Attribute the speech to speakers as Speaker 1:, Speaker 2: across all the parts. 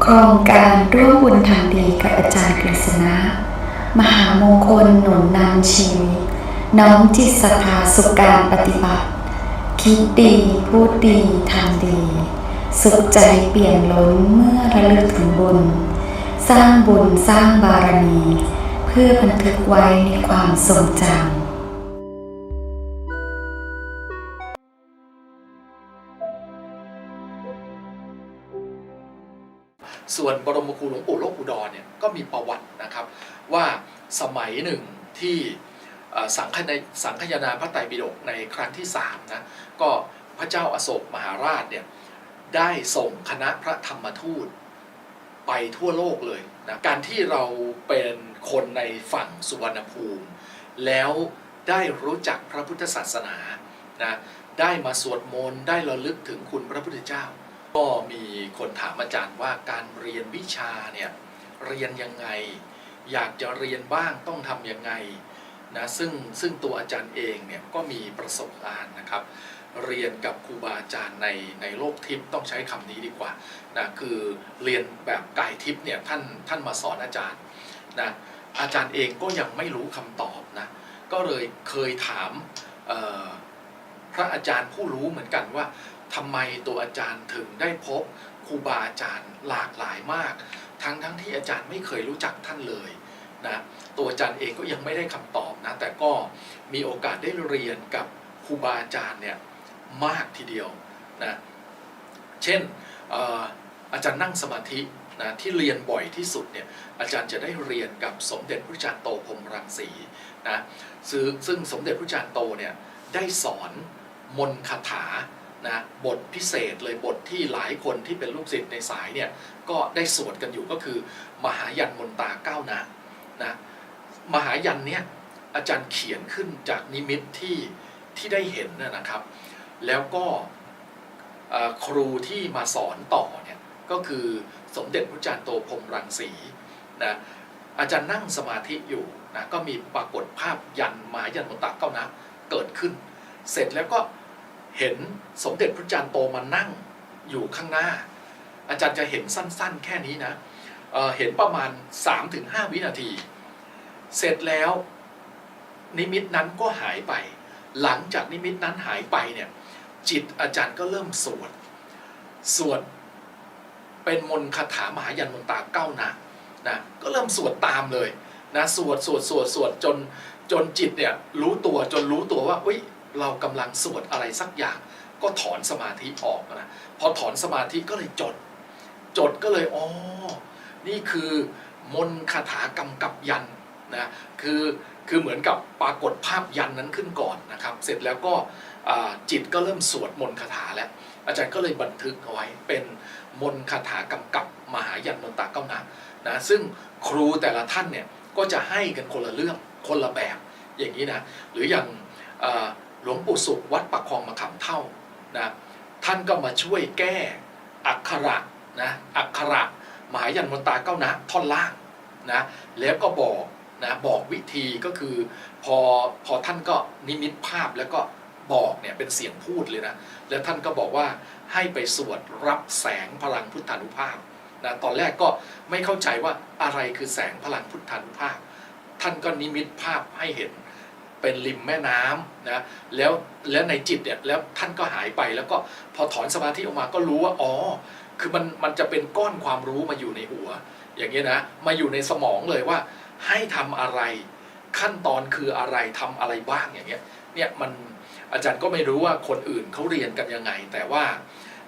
Speaker 1: โครงการร่วมบุญทำดีกับอาจารย์กฤษณะ มหามงคลหนุนนำชีวิต น้อมจิตศรัทธาสุขการปฏิบัติ คิดดี พูดดี ทำดี สุขใจเปลี่ยนล้นเมื่อระลึกถึงบุญ สร้างบุญสร้างบารมี เพื่อบันทึกไว้ในความทรงจำ
Speaker 2: ส่วนบรมครูหลวงปู่โลกอุดรเนี่ยก็มีประวัตินะครับว่าสมัยหนึ่งที่สังคในสังคยนาพระไตรปิฎกในครั้งที่3นะก็พระเจ้าอาโศกมหาราชเนี่ยได้ส่งคณะพระธรรมทูตไปทั่วโลกเลยนะการที่เราเป็นคนในฝั่งสุวรรณภูมิ แล้วได้รู้จักพระพุทธศาสนานะได้มาสวดมนต์ได้ระลึกถึงคุณพระพุทธเจ้า ก็มีคนถามอาจารย์ว่าการเรียนวิชาเนี่ยเรียนยังไง อยากจะเรียนบ้างต้องทำยังไงนะซึ่งซึ่งตัวอาจารย์เองเนี่ยก็มีประสบการณ์นะครับ เรียนกับครูบาอาจารย์ในในโลกทิพย์ต้องใช้คำนี้ดีกว่านะคือเรียนแบบกายทิพย์เนี่ยท่านท่านมาสอนอาจารย์นะอาจารย์เองก็ยังไม่รู้คำตอบนะก็เลยเคยถามพระอาจารย์ผู้รู้เหมือนกันว่า ทำไมตัวอาจารย์ถึงได้พบครูบาอาจารย์หลากหลายมาก ทั้งทั้งที่อาจารย์ไม่เคยรู้จักท่านเลยนะตัวอาจารย์เองก็ยังไม่ได้คำตอบนะแต่ก็มีโอกาสได้เรียนกับครูบาอาจารย์เนี่ยมากทีเดียวนะเช่นอาจารย์นั่งสมาธินะที่เรียนบ่อยที่สุดเนี่ยอาจารย์จะได้เรียนกับสมเด็จพระจารย์โตพรมรังสีนะซึ่งสมเด็จพระจารย์โตเนี่ยได้สอนมนคาถา นะบทพิเศษเลยบทที่หลายคนที่เป็นลูกศิษย์ในสายเนี่ยก็ได้สวดกันอยู่ก็คือ มหายันมนตาเก้านะนะมหายันเนี่ยอาจารย์เขียนขึ้นจากนิมิตที่ที่ได้เห็นนะครับ แล้วก็ครูที่มาสอนต่อเนี่ยก็คือสมเด็จพระจารย์โตพรมรังสีนะอาจารย์นั่งสมาธิอยู่นะก็มีปรากฏภาพยันมหายันมนตาเก้านะเกิดขึ้น เสร็จแล้วก็ เห็นสมเด็จพระจารย์โตมานั่งอยู่ข้างหน้า อาจารย์จะเห็นสั้นๆ แค่นี้นะเเห็นประมาณ 3-5 วินาที เสร็จแล้วนิมิตนั้นก็หายไป หลังจากนิมิตนั้นหายไปเนี่ยจิตอาจารย์ก็เริ่มสวด สวดเป็นมนคาถามหายันมนตาเก้านะนะก็เริ่มสวดตามเลยนะสวดสวดสวดสวดจนจนจิตเนี่ยรู้ตัวจนรู้ตัวว่าเฮ้ย เรากำลังสวดอะไรสักอย่างก็ถอนสมาธิออกนะพอถอนสมาธิก็เลยจด จดก็เลยอ๋อนี่คือมนคาถากำกับยันนะคือคือเหมือนกับปรากฏภาพยันนั้นขึ้นก่อนนะครับ เสร็จแล้วก็จิตก็เริ่มสวดมนต์คาถาแล้ว อาจารย์ก็เลยบันทึกเอาไว้เป็นมนต์คาถากำกับมหายันมนตาเก้านานะซึ่งครูแต่ละท่านเนี่ยก็จะให้กันคนละเรื่องคนละแบบอย่างนี้นะหรืออย่าง หลวงปู่สุขวัดปักคลองมะขามเท่านะท่านก็มาช่วยแก้อักขระนะอักขระมหายันมนตาเก้านะท่อนล่างนะแล้วก็บอกนะบอกวิธีก็คือพอพอท่านก็นิมิตภาพแล้วก็บอกเนี่ยเป็นเสียงพูดเลยนะแล้วท่านก็บอกว่าให้ไปสวดรับแสงพลังพุทธานุภาพนะตอนแรกก็ไม่เข้าใจว่าอะไรคือแสงพลังพุทธานุภาพ ท่านก็นิมิตภาพให้เห็น เป็นริมแม่น้ำนะแล้วแล้วในจิตเนี่ยแล้วท่านก็หายไปแล้วก็พอถอนสมาธิออกมาก็รู้ว่าอ๋อคือมันมันจะเป็นก้อนความรู้มาอยู่ในหัว อย่างเงี้ยนะมาอยู่ในสมองเลยว่า ให้ทำอะไรขั้นตอนคืออะไรทำอะไรบ้างอย่างเงี้ยเนี่ยมันอาจารย์ก็ไม่รู้ว่าคนอื่นเขาเรียนกันยังไง แต่ว่า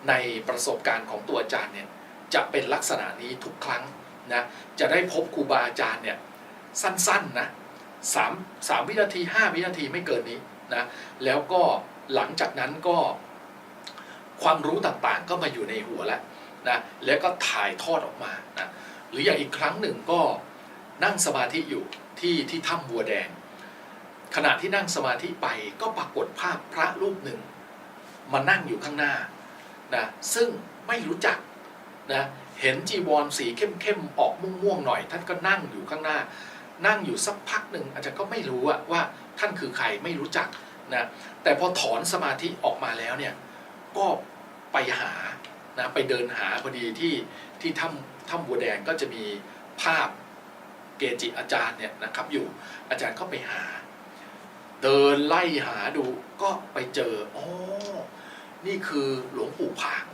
Speaker 2: ในประสบการณ์ของตัวอาจารย์เนี่ยจะเป็นลักษณะนี้ทุกครั้งนะจะได้พบครูบาอาจารย์เนี่ยสั้นๆนะ สามสามวินาทีห้าวินาทีไม่เกินนี้นะแล้วก็หลังจากนั้นก็ความรู้ต่างๆก็มาอยู่ในหัวแล้วนะแล้วก็ถ่ายทอดออกมานะหรืออย่างอีกครั้งหนึ่งก็นั่งสมาธิอยู่ที่ที่ถ้ำบัวแดง ขณะที่นั่งสมาธิไปก็ปรากฏภาพพระรูปหนึ่ง มานั่งอยู่ข้างหน้านะซึ่งไม่รู้จักนะเห็นจีวรสีเข้มๆออกม่วงๆหน่อย ท่านก็นั่งอยู่ข้างหน้า นั่งอยู่สักพักหนึ่งอาจารย์ก็ไม่รู้ว่าท่านคือใครไม่รู้จักนะแต่พอถอนสมาธิออกมาแล้วเนี่ยก็ไปหานะไปเดินหาพอดีที่ที่ถ้ำถ้ำบัวแดงก็จะมีภาพเกจิอาจารย์เนี่ยนะครับอยู่อาจารย์ก็ไปหา เดินไล่หาดูก็ไปเจออ๋อนี่คือหลวงปู่ผาง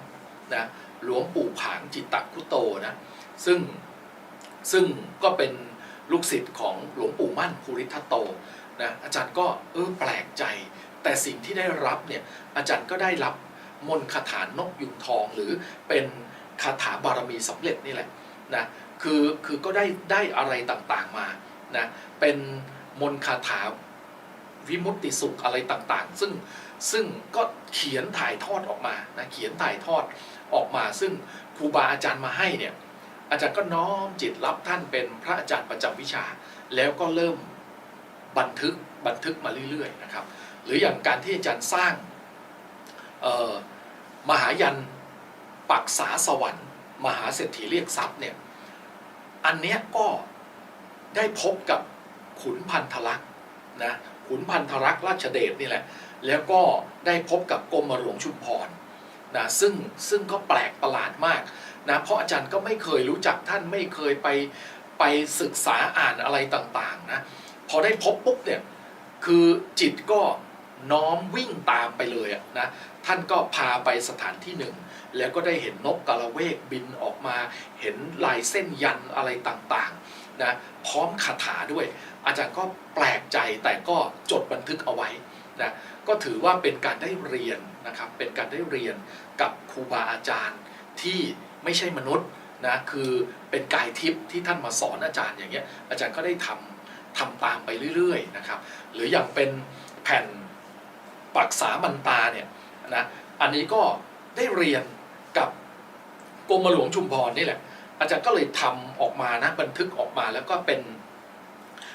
Speaker 2: นะหลวงปู่ผางจิตตคุโตนะซึ่งซึ่งก็เป็น ลูกศิษย์ของหลวงปู่มั่นภูริทัตโตนะอาจารย์ก็เออแปลกใจ แต่สิ่งที่ได้รับเนี่ยอาจารย์ก็ได้รับมนต์คาถานกยุงทองหรือเป็นคาถาบารมีสำเร็จนี่แหละนะคือคือก็ได้ได้อะไรต่างๆมานะเป็นมนต์คาถาวิมุตติสุขอะไรต่างๆ ซึ่งซึ่งก็เขียนถ่ายทอดออกมานะเขียนถ่ายทอดออกมา ซึ่งครูบาอาจารย์มาให้เนี่ย อาจารย์ก็น้อมจิตรับท่านเป็นพระอาจารย์ประจำวิชา แล้วก็เริ่มบันทึกบันทึกมาเรื่อยๆนะครับ หรืออย่างการที่อาจารย์สร้างมหายันปักษาสวรรค์ มหาเศรษฐีเรียกทรัพย์เนี่ยอันเนี้ยก็ได้พบกับขุนพันธลักษ์นะขุนพันธลักษ์ราชเดชนี่แหละ แล้วก็ได้พบกับกรมหลวงชุมพรนะซึ่งซึ่งก็แปลกประหลาดมาก นะเพราะอาจารย์ก็ไม่เคยรู้จักท่านไม่เคยไปไปศึกษาอ่านอะไรต่างๆนะพอได้พบปุ๊บเนี่ยคือจิตก็น้อมวิ่งตามไปเลยอะนะท่านก็พาไปสถานที่หนึ่ง แล้วก็ได้เห็นนกกระเวกบินออกมาเห็นลายเส้นยันอะไรต่างๆนะพร้อมคาถาด้วย อาจารย์ก็แปลกใจแต่ก็จดบันทึกเอาไว้นะก็ถือว่าเป็นการได้เรียนนะครับเป็นการได้เรียนกับครูบาอาจารย์ที่ ไม่ใช่มนุษย์นะคือเป็นกายทิพย์ที่ท่านมาสอนอาจารย์อย่างเงี้ยอาจารย์ก็ได้ทำทำตามไปเรื่อยๆนะครับหรืออย่างเป็นแผ่นปักษามันตาเนี่ยนะอันนี้ก็ได้เรียนกับกรมหลวงชุมพรนี่แหละ อาจารย์ก็เลยทำออกมานะบันทึกออกมาแล้วก็เป็น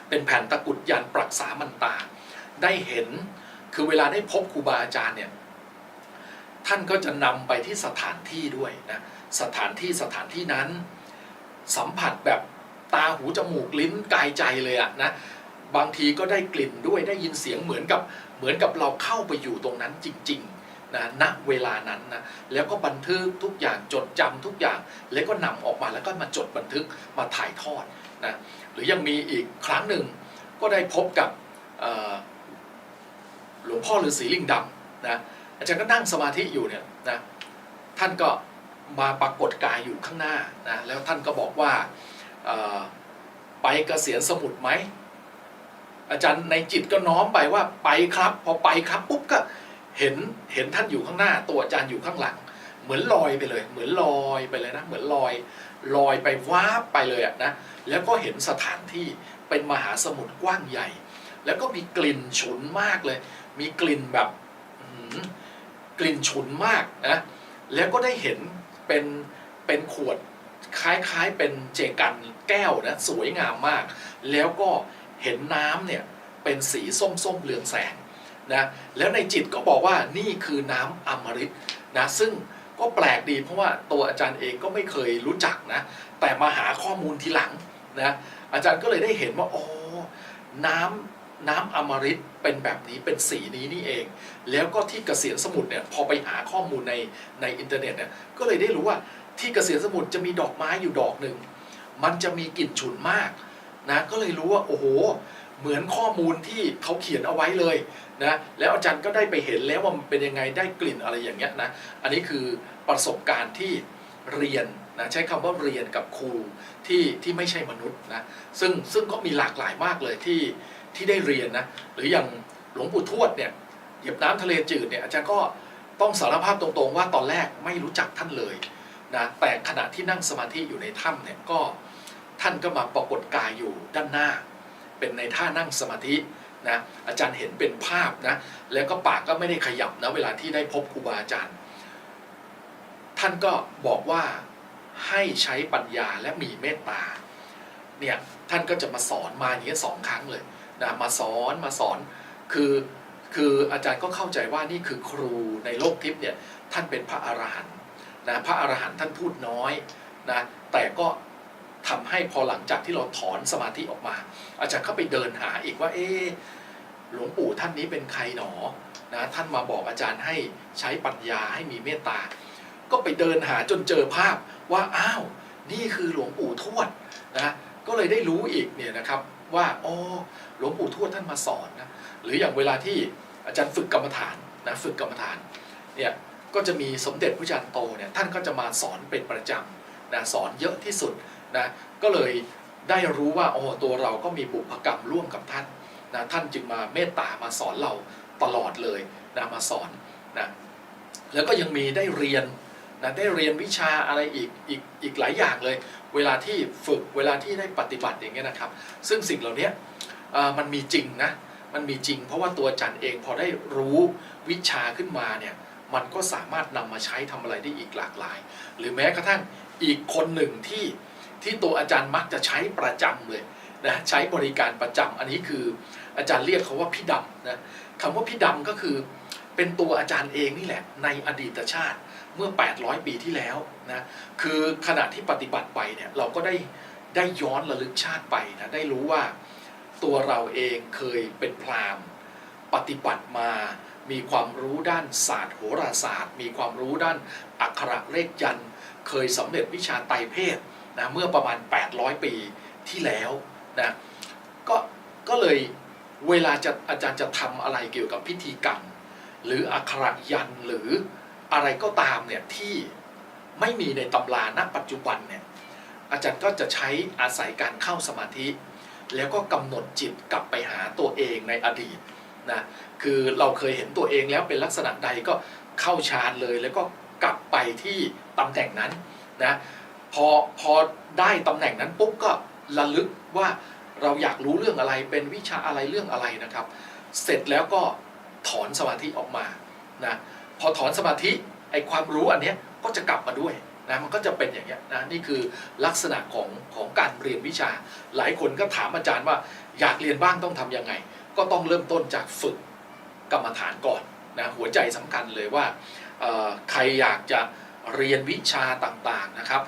Speaker 2: เป็นแผ่นตะกุดยันปรักษามันตา ได้เห็นคือเวลาได้พบครูบาอาจารย์เนี่ยท่านก็จะนำไปที่สถานที่ด้วยนะ สถานที่สถานที่นั้น สัมผัสแบบตาหูจมูกลิ้นกายใจเลยอะนะบางทีก็ได้กลิ่นด้วยได้ยินเสียงเหมือนกับเหมือนกับเราเข้าไปอยู่ตรงนั้นจริงๆนะณเวลานั้นนะแล้วก็บันทึกทุกอย่างจดจำทุกอย่าง แล้วก็นำออกมาแล้วก็มาจดบันทึกมาถ่ายทอดนะหรือยังมีอีกครั้งหนึ่งก็ได้พบกับหลวงพ่อฤาษีลิงดำนะอาจารย์ก็นั่งสมาธิอยู่เนี่ยนะท่านก็ มาปรากฏกายอยู่ข้างหน้านะแล้วท่านก็บอกว่าไปเกษียณสมุทรไหมอาจารย์ในจิตก็น้อมไปว่าไปครับ พอไปครับปุ๊บก็เห็นเห็นท่านอยู่ข้างหน้า ตัวอาจารย์อยู่ข้างหลัง เหมือนลอยไปเลย เหมือนลอยไปเลยนะ เหมือนลอยลอยไปว้าบไปเลยอะนะแล้วก็เห็นสถานที่เป็นมหาสมุทรกว้างใหญ่ แล้วก็มีกลิ่นฉุนมากเลย มีกลิ่นแบบกลิ่นฉุนมากนะแล้วก็ได้เห็น เป็นเป็นขวดคล้ายๆเป็นเจกันแก้วนะสวยงามมาก แล้วก็เห็นน้ำเนี่ยเป็นสีส้มๆเหลืองแสงนะแล้วในจิตก็บอกว่านี่คือน้ำอมฤตนะซึ่งก็แปลกดีเพราะว่าตัวอาจารย์เองก็ไม่เคยรู้จักนะแต่มาหาข้อมูลทีหลังนะอาจารย์ก็เลยได้เห็นว่าอ๋อน้ำ น้ำอมฤตเป็นแบบนี้เป็นสีนี้นี่เอง แล้วก็ที่เกษียณสมุทรเนี่ยพอไปหาข้อมูลในในอินเทอร์เน็ตเนี่ยก็เลยได้รู้ว่าที่เกษียณสมุทรจะมีดอกไม้อยู่ดอกหนึ่งมันจะมีกลิ่นฉุนมากนะก็เลยรู้ว่าโอ้โห เหมือนข้อมูลที่เขาเขียนเอาไว้เลยนะแล้วอาจารย์ก็ได้ไปเห็นแล้วว่ามันเป็นยังไงได้กลิ่นอะไรอย่างเงี้ยนะอันนี้คือประสบการณ์ที่เรียนนะใช้คำว่าเรียนกับครูที่ที่ไม่ใช่มนุษย์นะซึ่งซึ่งก็มีหลากหลายมากเลยที่ ที่ได้เรียนนะหรืออย่างหลวงปู่ทวดเนี่ยเหยียบน้ำทะเลจืดเนี่ยอาจารย์ก็ต้องสารภาพตรงๆ ว่าตอนแรกไม่รู้จักท่านเลยนะแต่ขณะที่นั่งสมาธิอยู่ในถ้ำเนี่ยก็ท่านก็มาปรากฏกายอยู่ด้านหน้า เป็นในท่านั่งสมาธินะอาจารย์เห็นเป็นภาพนะแล้วก็ปากก็ไม่ได้ขยับนะเวลาที่ได้พบครูบาอาจารย์ ท่านก็บอกว่าให้ใช้ปัญญาและมีเมตตาเนี่ยท่านก็จะมาสอนมาอย่างนี้ยสองครั้งเลย นะมาสอนมาสอน คือคืออาจารย์ก็เข้าใจว่านี่คือครูในโลกทิพย์เนี่ยท่านเป็นพระอรหันต์นะพระอรหันต์ท่านพูดน้อยนะแต่ก็ทำให้พอหลังจากที่เราถอนสมาธิออกมา อาจารย์ก็ไปเดินหาอีกว่าเอ๊หลวงปู่ท่านนี้เป็นใครหนอนะท่านมาบอกอาจารย์ให้ใช้ปัญญาให้มีเมตตา ก็ไปเดินหาจนเจอภาพว่าอ้าวนี่คือหลวงปู่ทวดนะก็เลยได้รู้อีกเนี่ยนะครับ ว่าอ๋อหลวงปู่ทวดท่านมาสอนนะหรืออย่างเวลาที่อาจารย์ฝึกกรรมฐานนะฝึกกรรมฐานเนี่ยก็จะมีสมเด็จพระจารย์โตเนี่ยท่านก็จะมาสอนเป็นประจำนะสอนเยอะที่สุดนะก็เลยได้รู้ว่าโอ้ตัวเราก็มีบุพกรรมร่วมกับท่านนะท่านจึงมาเมตตามาสอนเราตลอดเลยนะมาสอนนะแล้วก็ยังมีได้เรียน นะได้เรียนวิชาอะไรอีกอีกอีกหลายอย่างเลย เวลาที่ฝึกเวลาที่ได้ปฏิบัติอย่างเงี้ยนะครับ ซึ่งสิ่งเหล่านี้มันมีจริงนะมันมีจริง เพราะว่าตัวอาจารย์เองพอได้รู้วิชาขึ้นมาเนี่ยมันก็สามารถนำมาใช้ทำอะไรได้อีกหลากหลาย หรือแม้กระทั่งอีกคนหนึ่งที่ที่ตัวอาจารย์มักจะใช้ประจำเลยนะใช้บริการประจำอันนี้คืออาจารย์เรียกเขาว่าพี่ดำนะคำว่าพี่ดำก็คือเป็นตัวอาจารย์เองนี่แหละในอดีตชาติ เมื่อ 800 ปีที่แล้วนะคือขณะที่ปฏิบัติไปเนี่ยเราก็ได้ได้ย้อนระลึกชาติไปนะได้รู้ว่าตัวเราเองเคยเป็นพราหมณ์ ปฏิบัติมามีความรู้ด้านศาสตร์โหราศาสตร์ มีความรู้ด้านอักขระเลขยัน เคยสำเร็จวิชาไตรเพศนะเมื่อประมาณ 800 ปีที่แล้วนะก็ก็เลยเวลาจะอาจารย์จะทำอะไรเกี่ยวกับพิธีกรรม หรืออักขระยันหรือ อะไรก็ตามเนี่ยที่ไม่มีในตำราณปัจจุบันเนี่ยอาจารย์ก็จะใช้อาศัยการเข้าสมาธิ แล้วก็กำหนดจิตกลับไปหาตัวเองในอดีตนะคือเราเคยเห็นตัวเองแล้วเป็นลักษณะใดก็เข้าฌานเลย แล้วก็กลับไปที่ตำแหน่งนั้นนะพอพอได้ตำแหน่งนั้นปุ๊บก็ระลึกว่าเราอยากรู้เรื่องอะไรเป็นวิชาอะไรเรื่องอะไรนะครับ เสร็จแล้วก็ถอนสมาธิออกมานะ พอถอนสมาธิไอความรู้อันเนี้ยก็จะกลับมาด้วยนะมันก็จะเป็นอย่างเงี้ยนะนี่คือลักษณะของของการเรียนวิชา หลายคนก็ถามอาจารย์ว่าอยากเรียนบ้างต้องทำยังไง ก็ต้องเริ่มต้นจากฝึกกรรมฐานก่อนนะหัวใจสำคัญเลยว่าใครอยากจะเรียนวิชาต่างๆนะครับ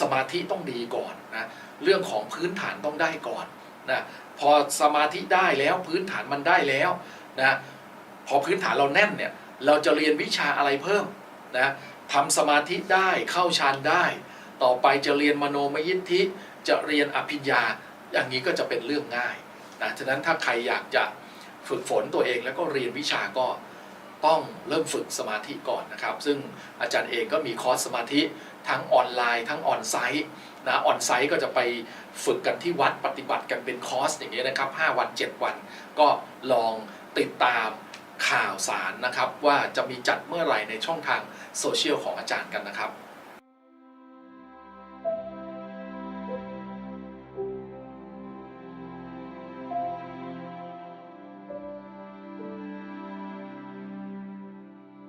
Speaker 2: สมาธิต้องดีก่อนนะเรื่องของพื้นฐานต้องได้ก่อนนะพอสมาธิได้แล้วพื้นฐานมันได้แล้วนะพอพื้นฐานเราแน่นเนี่ย เราจะเรียนวิชาอะไรเพิ่มนะทำสมาธิได้เข้าฌานได้ ต่อไปจะเรียนมโนมยิทธิจะเรียนอภิญญา อย่างนี้ก็จะเป็นเรื่องง่ายนะฉะนั้นถ้าใครอยากจะฝึกฝนตัวเองแล้วก็เรียนวิชาก็ต้องเริ่มฝึกสมาธิก่อนนะครับ ซึ่งอาจารย์เองก็มีคอร์สสมาธิทั้งออนไลน์ทั้งออนไซต์นะออนไซต์ก็จะไปฝึกกันที่วัดปฏิบัติกันเป็นคอร์สอย่างนี้ยนะครับ 5 วัน 7 วันก็ลองติดตาม ข่าวสารนะครับ ว่าจะมีจัดเมื่อไหร่ในช่องทางโซเชียลของอาจารย์กันนะครับ